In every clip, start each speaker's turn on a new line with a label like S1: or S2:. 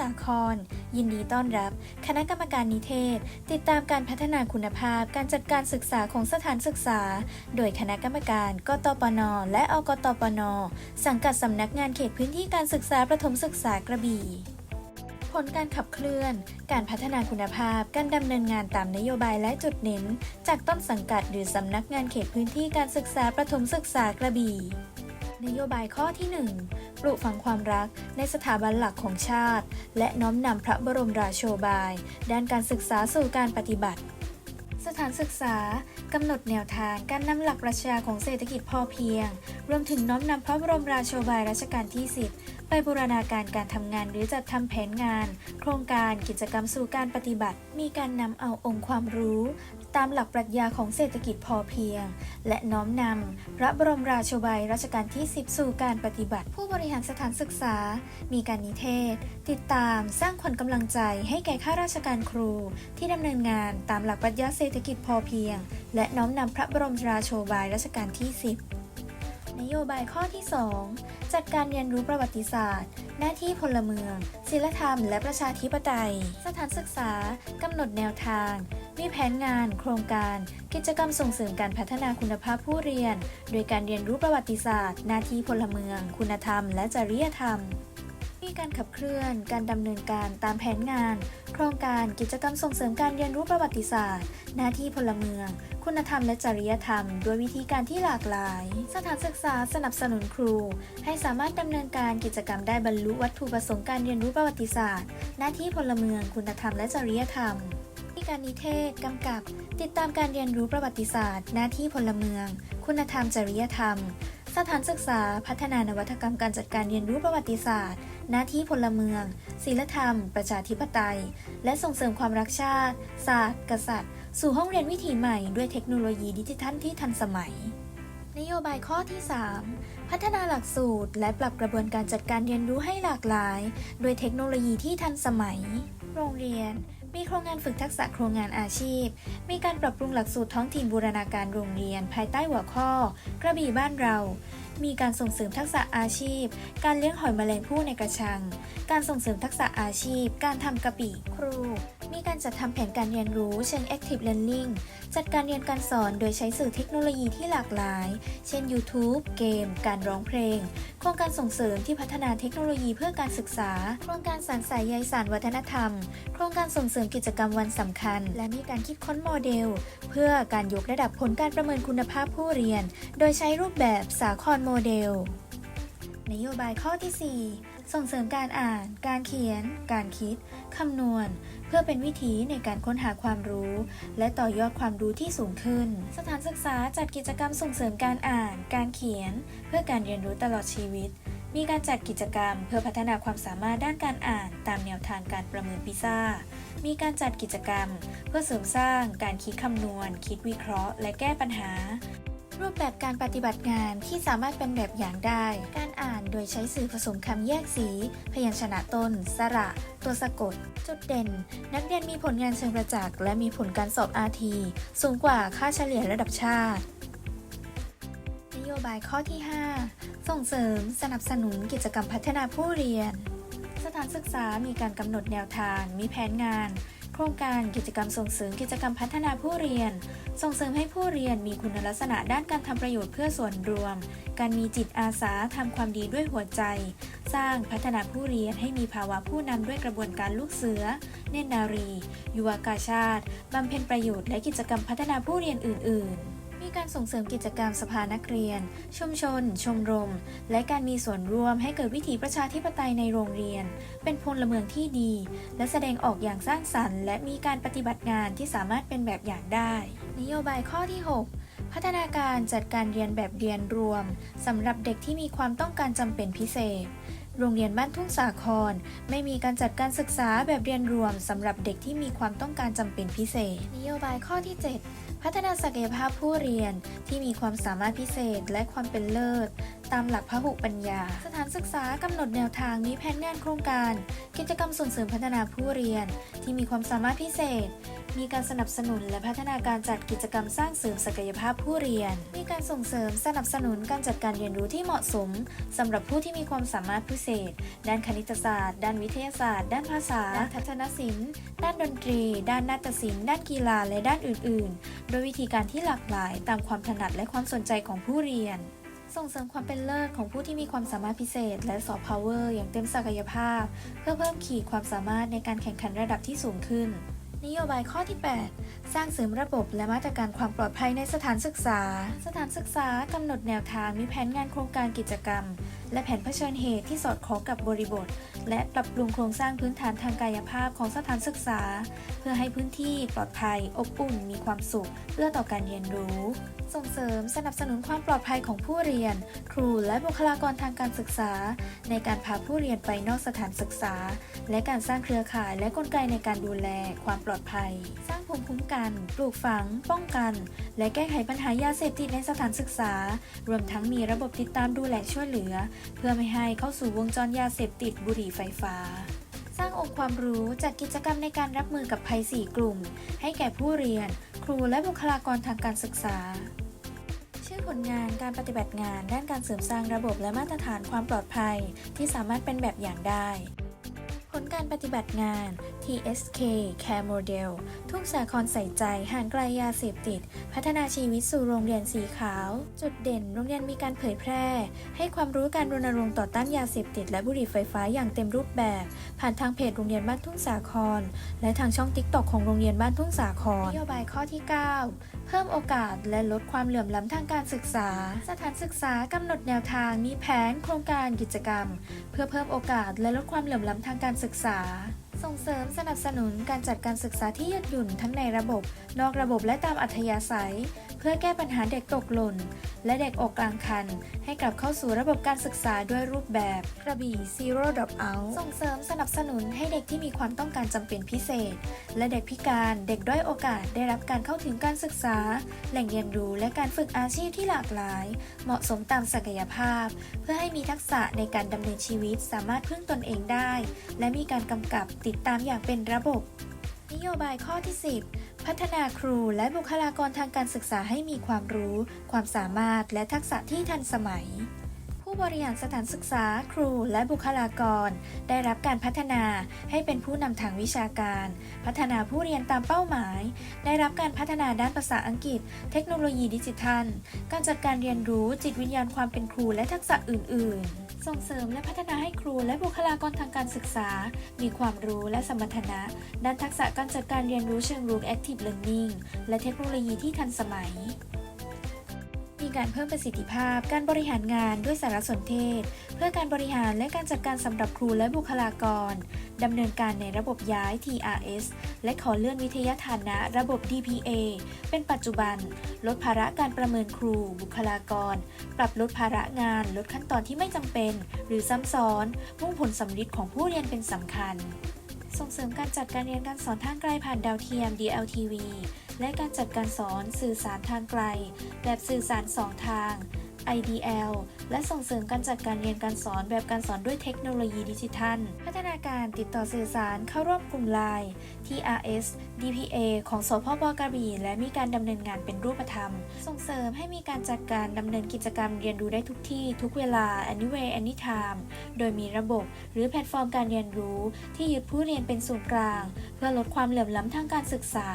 S1: สาคร ยินดีต้อนรับ คณะกรรมการนิเทศ ติดตามการพัฒนาคุณภาพ การจัดการศึกษาของสถานศึกษา โดยคณะกรรมการกตปน และอกตปน สังกัดสำนักงานเขตพื้นที่การศึกษาประถมศึกษากระบี่ผลการขับเคลื่อน การพัฒนาคุณภาพ การดำเนินงานตามนโยบายและจุดเน้น จากต้นสังกัดหรือสำนักงานเขตพื้นที่การศึกษาประถมศึกษากระบี่ นโยบายข้อที่ 1 ปลูกฝังความรักในสถาบันหลักของชาติ และน้อมนำพระบรมราโชบาย ด้านการศึกษาสู่การปฏิบัติ สถานศึกษากำหนดแนวทางการนำหลักปรัชญาของเศรษฐกิจพอเพียง รวมถึงน้อมนำพระบรมราโชบายรัชกาลที่ 10 ไปบูรณาการการทำงานหรือจัดทำแผนงาน โครงการกิจกรรมสู่การปฏิบัติ มีการนำเอาองค์ความรู้ ตามหลักปรัชญาของเศรษฐกิจพอเพียง และน้อมนำพระบรมราโชบายรัชกาลที่ 10 สู่การปฏิบัติ ผู้บริหารสถานศึกษา มีการนิเทศ ติดตามสร้างขวัญกำลังใจให้แก่ข้าราชการครู ที่ดำเนินงานตามหลักปรัชญาเศรษฐกิจพอเพียง และน้อมนำพระบรมราโชบายรัชกาลที่ 10 นโยบายข้อที่ 2 จัดการเรียนรู้ประวัติศาสตร์ หน้าที่พลเมืองศิลธรรม และประชาธิปไตย สถานศึกษากำหนดแนวทาง มีแผนงาน โครงการ กิจกรรมส่งเสริมการพัฒนาคุณภาพผู้เรียน โดยการเรียนรู้ประวัติศาสตร์ หน้าที่พลเมือง คุณธรรม และจริยธรรม มีการขับเคลื่อน การดำเนินการตามแผนงาน โครงการกิจกรรมส่งเสริมการเรียนรู้ประวัติศาสตร์ หน้าที่พลเมือง คุณธรรมและจริยธรรม ด้วยวิธีการที่หลากหลาย สถานศึกษาสนับสนุนครู ให้สามารถดำเนินการกิจกรรมได้บรรลุวัตถุประสงค์การเรียนรู้ประวัติศาสตร์ หน้าที่พลเมือง คุณธรรมและจริยธรรมมีการนิเทศกำกับ ติดตามการเรียนรู้ประวัติศาสตร์ หน้าที่พลเมือง คุณธรรมจริยธรรม สถานศึกษาพัฒนานวัตกรรมการจัดการเรียนรู้ประวัติศาสตร์ หน้าที่พลเมืองศีลธรรม ประชาธิปไตย และส่งเสริมความรักชาติ ศาสตร์ กษัตริย์ สู่ห้องเรียนวิถีใหม่ด้วยเทคโนโลยีดิจิทัลที่ทันสมัย นโยบายข้อที่ 3 พัฒนาหลักสูตร และปรับกระบวนการจัดการเรียนรู้ให้หลากหลาย โดยเทคโนโลยีที่ทันสมัย โรงเรียน มีโครงงานฝึกทักษะโครงงานอาชีพ มีการปรับปรุงหลักสูตรท้องถิ่นบูรณาการโรงเรียน ภายใต้หัวข้อ กระบี่บ้านเรา มีการส่งเสริมทักษะอาชีพ การเลี้ยงหอยแมลงภู่ในกระชัง การส่งเสริมทักษะอาชีพ การทำกะปิครู มีการจัดทำแผนการเรียนรู้เชิง active learning จัดการเรียนการสอนโดยใช้สื่อเทคโนโลยีที่หลากหลาย เช่น YouTube เกม การร้องเพลง โครงการส่งเสริมที่พัฒนาเทคโนโลยีเพื่อการศึกษา โครงการสารสายใยสารวัฒนธรรม โครงการส่งเสริมกิจกรรมวันสำคัญ และมีการคิดค้นโมเดล เพื่อการยกระดับผลการประเมินคุณภาพผู้เรียน โดยใช้รูปแบบสาครโมเดล นโยบายข้อที่ 4 ส่งเสริมการอ่าน การเขียน การคิด คำนวณ เพื่อเป็นวิธีในการค้นหาความรู้ และต่อยอดความรู้ที่สูงขึ้น สถานศึกษาจัดกิจกรรมส่งเสริมการอ่าน การเขียน เพื่อการเรียนรู้ตลอดชีวิต มีการจัดกิจกรรม เพื่อพัฒนาความสามารถด้านการอ่าน ตามแนวทางการประเมินพิซ่า มีการจัดกิจกรรม เพื่อเสริมสร้าง การคิดคำนวณ คิดวิเคราะห์ และแก้ปัญหา รูปแบบการปฏิบัติงานที่สามารถเป็นแบบอย่างได้ การอ่านโดยใช้สื่อผสมคำแยกสี พยัญชนะต้น สระ ตัวสะกด จุดเด่น นักเรียนมีผลงานเชิงประจักษ์และมีผลการสอบ RT สูงกว่าค่าเฉลี่ยระดับชาติ นโยบายข้อที่ 5 ส่งเสริม สนับสนุนกิจกรรมพัฒนาผู้เรียน สถานศึกษามีการกำหนดแนวทาง มีแผนงาน โครงการกิจกรรมส่งเสริมกิจกรรมพัฒนาผู้เรียน ส่งเสริมให้ผู้เรียนมีคุณลักษณะด้านการทำประโยชน์เพื่อส่วนรวม การมีจิตอาสาทำความดีด้วยหัวใจ สร้างพัฒนาผู้เรียนให้มีภาวะผู้นำด้วยกระบวนการลูกเสือ เนตนารี ยุวกาชาติบำเพ็ญประโยชน์และกิจกรรมพัฒนาผู้เรียนอื่น ๆ มีการส่งเสริมกิจกรรมสภานักเรียน ชุมชน ชมรม และการมีส่วนร่วมให้เกิดวิถีประชาธิปไตยในโรงเรียน เป็นพลเมืองที่ดี และแสดงออกอย่างสร้างสรรค์ และมีการปฏิบัติงานที่สามารถเป็นแบบอย่างได้ นโยบายข้อที่ 6 พัฒนาการจัดการเรียนแบบเรียนรวมสำหรับเด็กที่มีความต้องการจำเป็นพิเศษโรงเรียนบ้านทุ่งสาคร ไม่มีการจัดการศึกษาแบบเรียนรวมสำหรับเด็กที่มีความต้องการจำเป็นพิเศษ นโยบายข้อที่ 7 พัฒนาศักยภาพผู้เรียน ที่มีความสามารถพิเศษและความเป็นเลิศ ตามหลักพหุปัญญา สถานศึกษากำหนดแนวทางมีแผนงานโครงการ กิจกรรมส่งเสริมพัฒนาผู้เรียน ที่มีความสามารถพิเศษ มีการสนับสนุนและพัฒนาการจัดกิจกรรมสร้างเสริมศักยภาพผู้เรียน มีการส่งเสริมสนับสนุนการจัดการเรียนรู้ที่เหมาะสมสำหรับผู้ที่มีความสามารถพิเศษ ด้านคณิตศาสตร์ ด้านวิทยาศาสตร์ ด้านภาษา ด้านทัศนศิลป์ ด้านดนตรี ด้านนาฏศิลป์ ด้านกีฬา และด้านอื่น ๆ โดยวิธีการที่หลากหลายตามความถนัดและความสนใจของผู้เรียน ส่งเสริมความเป็นเลิศของผู้ที่มีความสามารถพิเศษ และสอบพาวเวอร์อย่างเต็มศักยภาพ เพื่อเพิ่มขีดความสามารถในการแข่งขันระดับที่สูงขึ้น นโยบายข้อที่ 8 สร้างเสริมระบบและมาตรการความปลอดภัยในสถานศึกษา สถานศึกษากำหนดแนวทางมีแผนงานโครงการกิจกรรม และแผนเผชิญเหตุที่สอดคล้องกับบริบท และปรับปรุงโครงสร้างพื้นฐานทางกายภาพของสถานศึกษา เพื่อให้พื้นที่ปลอดภัย อบอุ่น มีความสุขเอื้อต่อการเรียนรู้ ส่งเสริมสนับสนุนความปลอดภัยของผู้เรียน ครูและบุคลากรทางการศึกษา ในการพาผู้เรียนไปนอกสถานศึกษา และการสร้างเครือข่ายและกลไกในการดูแลความปลอดภัยสร้าง ภูมิคุ้มกัน ปลูกฝัง ป้องกัน และแก้ไขปัญหายาเสพติดในสถานศึกษา รวมทั้งมีระบบติดตามดูแลช่วยเหลือ เพื่อไม่ให้เข้าสู่วงจรยาเสพติดบุหรี่ไฟฟ้า สร้างองค์ความรู้จากกิจกรรมในการรับมือกับภัย 4 กลุ่ม ให้แก่ผู้เรียน ครูและบุคลากรทางการศึกษาชื่อผลงานการปฏิบัติงานด้านการเสริมสร้างระบบและมาตรฐานความปลอดภัย ที่สามารถเป็นแบบอย่างได้ ผลการปฏิบัติงาน TSK Care Model ทุกสาครใส่ใจห่างไกลยาเสพติด พัฒนาชีวิตสู่โรงเรียนสีขาว จุดเด่น โรงเรียนมีการเผยแพร่ ให้ความรู้การรณรงค์ต่อต้านยาเสพติด และบุหรี่ไฟฟ้าอย่างเต็มรูปแบบ ผ่านทางเพจโรงเรียนบ้านทุ่งสาคร และทางช่องติ๊กตอกของโรงเรียนบ้านทุ่งสาครนโยบายข้อที่ 9 เพิ่มโอกาสและลดความเหลื่อมล้ำทางการศึกษา สถานศึกษากำหนดแนวทางมีแผนโครงการกิจกรรม เพื่อเพิ่มโอกาสและลดความเหลื่อมล้ำทางการศึกษา ส่งเสริมสนับสนุนการจัดการศึกษาที่ยืดหยุ่นทั้งในระบบ นอกระบบและตามอัธยาศัยเพื่อแก้ปัญหาเด็กตกหล่น และเด็กอกกลางคัน ให้กลับเข้าสู่ระบบการศึกษาด้วยรูปแบบกระบี่ Zero Drop Out ส่งเสริมสนับสนุนให้เด็กที่มีความต้องการจำเป็นพิเศษ และเด็กพิการเด็กด้อยโอกาสได้รับการเข้าถึงการศึกษา แหล่งเรียนรู้และการฝึกอาชีพที่หลากหลาย เหมาะสมตามศักยภาพ เพื่อให้มีทักษะในการดำเนินชีวิตสามารถพึ่งตนเองได้ และมีการกำกับติดตามอย่างเป็นระบบ นโยบายข้อที่ 10 พัฒนาครูและบุคลากรทางการศึกษาให้มีความรู้ ความสามารถและทักษะที่ทันสมัย ผู้บริหารสถานศึกษา ครูและบุคลากร ได้รับการพัฒนาให้เป็นผู้นำทางวิชาการ พัฒนาผู้เรียนตามเป้าหมาย ได้รับการพัฒนาด้านภาษาอังกฤษ เทคโนโลยีดิจิทัล การจัดการเรียนรู้จิตวิญญาณความเป็นครูและทักษะอื่น ๆ ส่งเสริมและพัฒนาให้ครูและบุคลากรทางการศึกษา มีความรู้และสมรรถนะ ด้านทักษะการจัดการเรียนรู้เชิงรุก Active Learning และเทคโนโลยีที่ทันสมัย มีการเพิ่มประสิทธิภาพ การบริหารงานด้วยสารสนเทศ เพื่อการบริหารและการจัดการสำหรับครูและบุคลากร ดำเนินการในระบบย้าย TRS และขอเลื่อนวิทยาฐานะระบบ DPA เป็นปัจจุบัน ลดภาระการประเมินครู บุคลากร ปรับลดภาระงาน ลดขั้นตอนที่ไม่จำเป็น หรือซ้ำซ้อน มุ่งผลสำลิดของผู้เรียนเป็นสำคัญ ส่งเสริมการจัดการเรียนการสอนทางไกลผ่านดาวเทียม DLTV และการจัดการสอนสื่อสารทางไกล แบบสื่อสาร2ทาง IDL และส่งเสริมการจัดการเรียนการสอนแบบการสอนด้วยเทคโนโลยีดิจิทัล พัฒนาการติดต่อสื่อสารเข้าร่วมกลุ่มไลน์ TRS DPA ของสพบกระบี่และมีการดำเนินงานเป็นรูปธรรม ส่งเสริมให้มีการจัดการดำเนินกิจกรรมเรียนรู้ได้ทุกที่ ทุกเวลา anywhere anytime โดยมีระบบ หรือแพลตฟอร์มการเรียนรู้ ที่ยึดผู้เรียนเป็นศูนย์กลาง เพื่อลดความเหลื่อมล้ำทางการศึกษา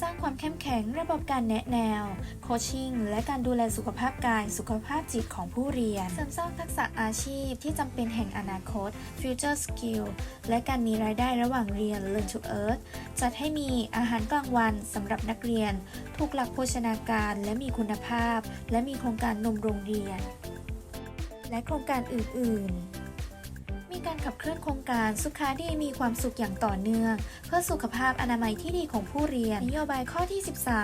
S1: สร้างความเข้มแข็งระบบการแนะแนว โคชชิ่ง และการดูแลสุขภาพกาย สุขภาพจิตของผู้เรียน เสริมสร้างทักษะอาชีพที่จำเป็นแห่งอนาคต Future Skill และการมีรายได้ระหว่างเรียน Learn to Earth จัดให้มีอาหารกลางวันสำหรับนักเรียน ถูกหลักโภชนาการและมีคุณภาพ และมีโครงการนมโรงเรียน และโครงการอื่น ๆ ขับเคลื่อนโครงการสุขาดีมีความสุขอย่างต่อเนื่อง เพื่อสุขภาพอนามัยที่ดีของผู้เรียนนโยบายข้อที่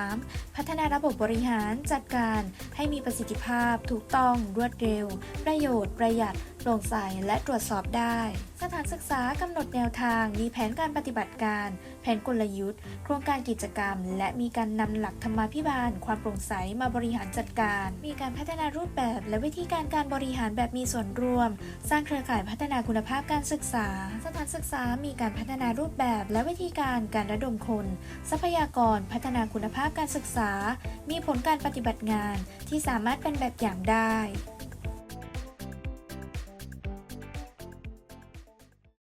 S1: 13 พัฒนาระบบบริหารจัดการให้มีประสิทธิภาพ ถูกต้องรวดเร็ว ประโยชน์ประหยัดโปร่งใสและตรวจสอบได้ สถานศึกษากำหนดแนวทาง มีแผนการปฏิบัติการ แผนกลยุทธ์ โครงการกิจกรรม และมีการนำหลักธรรมาภิบาล ความโปร่งใสมาบริหารจัดการ มีการพัฒนารูปแบบ และวิธีการการบริหารแบบมีส่วนร่วม สร้างเครือข่ายพัฒนาคุณภาพการศึกษา สถานศึกษามีการพัฒนารูปแบบ และวิธีการการระดมคน ทรัพยากรพัฒนาคุณภาพการศึกษา มีผลการปฏิบัติงานที่สามารถเป็นแบบอย่างได้